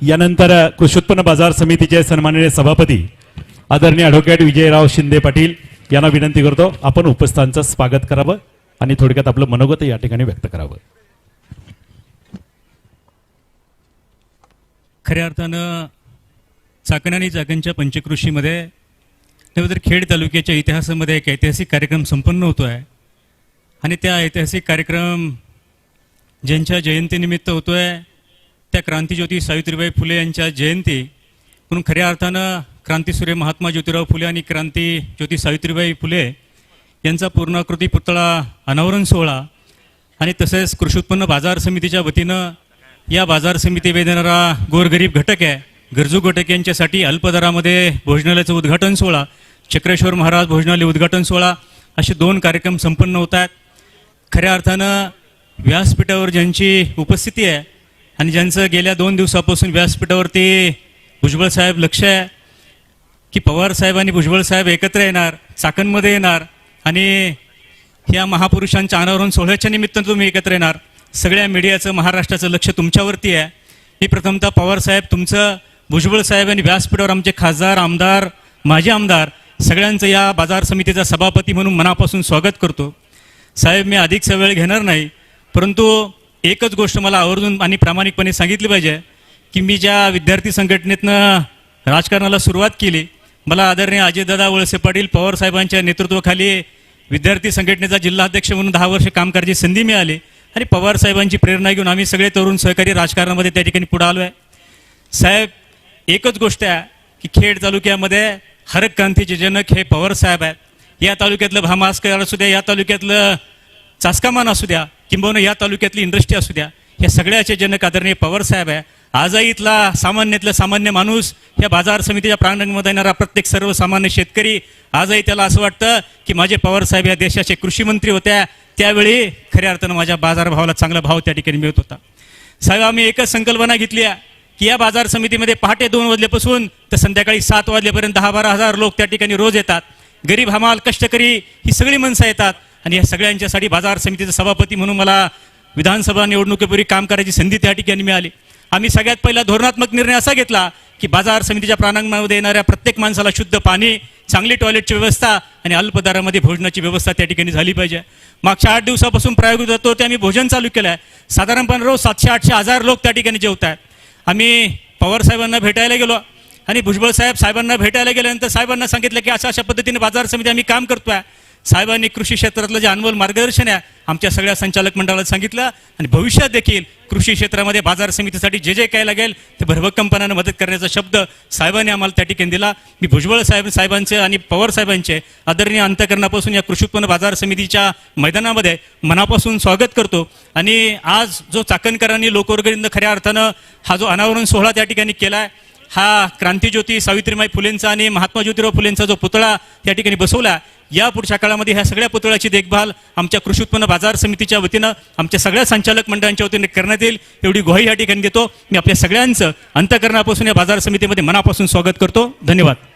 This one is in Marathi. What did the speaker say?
यानंतर कृषी उत्पन्न बाजार समितीचे सन्माननीय सभापती आदरणीय ॲडव्होकेट विजयराव शिंदे पाटील यांना विनंती करतो आपण उपस्थांचं स्वागत करावं आणि थोडक्यात आपलं मनोगत या ठिकाणी व्यक्त करावं. खऱ्या अर्थानं चाकण आणि चाकणच्या पंचकृषीमध्ये नव्हे तर खेड तालुक्याच्या इतिहासामध्ये एक ऐतिहासिक कार्यक्रम संपन्न होतो आहे आणि त्या ऐतिहासिक कार्यक्रम ज्यांच्या जयंतीनिमित्त होतो आहे त्या क्रांतीज्योती सावित्रीबाई फुले यांच्या जयंती. म्हणून खऱ्या अर्थानं क्रांतीसूर्य महात्मा ज्योतिराव फुले आणि क्रांती ज्योती सावित्रीबाई फुले यांचा पूर्णाकृती पुतळा अनावरण सोहळा आणि तसेच कृषी उत्पन्न बाजार समितीच्या वतीनं या बाजार समिती वेदणारा गोरगरीब घटक आहे. गरजू घटक यांच्यासाठी अल्पदरामध्ये भोजनालयाचं उद्घाटन सोहळा चक्रेश्वर महाराज भोजनालय उद्घाटन सोहळा असे दोन कार्यक्रम संपन्न होत आहेत. खऱ्या अर्थानं व्यासपीठावर ज्यांची उपस्थिती आहे आणि ज्यांचं गेल्या दोन दिवसापासून व्यासपीठावरती भुजबळ साहेब लक्ष आहे की पवार साहेब आणि भुजबळ साहेब एकत्र येणार चाकणमध्ये येणार आणि ह्या महापुरुषांच्या अनावरण सोहळ्याच्या निमित्तानं तुम्ही एकत्र येणार सगळ्या मीडियाचं महाराष्ट्राचं लक्ष तुमच्यावरती आहे. मी प्रथमतः पवार साहेब तुमचं भुजबळ साहेब आणि व्यासपीठावर आमचे खासदार आमदार माजी आमदार सगळ्यांचं या बाजार समितीचा सभापती म्हणून मनापासून स्वागत करतो. साहेब मी अधिकचा वेळ घेणार नाही परंतु एकच गोष्ट मला आवर्जून आणि प्रामाणिकपणे सांगितली पाहिजे की मी ज्या विद्यार्थी संघटनेतनं राजकारणाला सुरुवात केली मला आदरणीय अजयदादा वळसे पाटील पवार साहेबांच्या नेतृत्वाखाली विद्यार्थी संघटनेचा जिल्हाध्यक्ष म्हणून दहा वर्ष काम करायची संधी मिळाली आणि पवार साहेबांची प्रेरणा घेऊन आम्ही सगळे तरुण सहकारी राजकारणामध्ये त्या ठिकाणी पुढे आलो आहे साहेब एकच गोष्ट आहे की खेड तालुक्यामध्ये हरक क्रांतीचे जनक हे पवार साहेब आहेत. या तालुक्यातलं भामास्कर असू द्या या तालुक्यातलं चासकामान असू द्या किंबहुना या तालुक्यातली इंडस्ट्री असू द्या या सगळ्याचे जनक आदरणीय पवार साहेब आहे. आजही इथला सामान्यातला सामान्य माणूस या बाजार समितीच्या प्रांगणामध्ये येणारा प्रत्येक सर्वसामान्य शेतकरी आजही त्याला असं वाटतं की माझे पवार साहेब या देशाचे कृषी मंत्री होत्या त्यावेळी खऱ्या अर्थानं माझ्या बाजारभावाला चांगला भाव त्या ठिकाणी मिळत होता. साहेब आम्ही एकच संकल्पना घेतली आहे की या बाजार समितीमध्ये पहाटे दोन वाजल्यापासून तर संध्याकाळी सात वाजल्यापर्यंत दहा बारा हजार लोक त्या ठिकाणी रोज येतात. गरीब हमाल कष्टकरी ही सगळी माणसं येतात. आणि या सगळ्यांच्यासाठी बाजार समितीचा सभापती म्हणून मला विधानसभा निवडणुकीपूर्वी काम करायची संधी त्या ठिकाणी मिळाली. आम्ही सगळ्यात पहिला धोरणात्मक निर्णय असा घेतला की बाजार समितीच्या प्रांगणामध्ये येणाऱ्या प्रत्येक माणसाला शुद्ध पाणी चांगली टॉयलेटची व्यवस्था आणि अल्पदरामध्ये भोजनाची व्यवस्था त्या ठिकाणी झाली पाहिजे. मागच्या आठ दिवसापासून प्रयोग होतो ते आम्ही भोजन चालू केलं आहे साधारणपणे रोज सातशे आठशे हजार लोक त्या ठिकाणी जेवत आहेत. आम्ही पवार साहेबांना भेटायला गेलो आणि भुजबळ साहेब साहेबांना भेटायला गेल्यानंतर साहेबांना सांगितलं की अशा अशा पद्धतीने बाजार समिती आम्ही काम करतो आहे साहेबांनी कृषी क्षेत्रातलं जे अनमोल मार्गदर्शन आहे आमच्या सगळ्या संचालक मंडळाला सांगितलं आणि भविष्यात देखील कृषी क्षेत्रामध्ये बाजार समितीसाठी जे जे काय लागेल ते भरभक्कमपणानं मदत करण्याचा शब्द साहेबांनी आम्हाला त्या ठिकाणी दिला. मी भुजबळ साहेब साहेबांचे आणि पवार साहेबांचे आदरणीय अंतकरणापासून या कृषी उत्पन्न बाजार समितीच्या मैदानामध्ये मनापासून स्वागत करतो. आणि आज जो चाकणकरांनी लोकवर्गणीनं खऱ्या अर्थानं हा जो अनावरण सोहळा त्या ठिकाणी केला आहे हा क्रांतीज्योती सावित्रीमाई फुलेंचा आणि महात्मा ज्योतिराव फुलेंचा जो पुतळा त्या ठिकाणी बसवला या पुढच्या काळामध्ये ह्या सगळ्या पुतळ्याची देखभाल आमच्या कृषी उत्पन्न बाजार समितीच्या वतीनं आमच्या सगळ्या संचालक मंडळांच्या वतीने करण्यात येईल. एवढी ग्वाही या ठिकाणी देतो. मी आपल्या सगळ्यांचं अंतकरणापासून या बाजार समितीमध्ये मनापासून स्वागत करतो. धन्यवाद.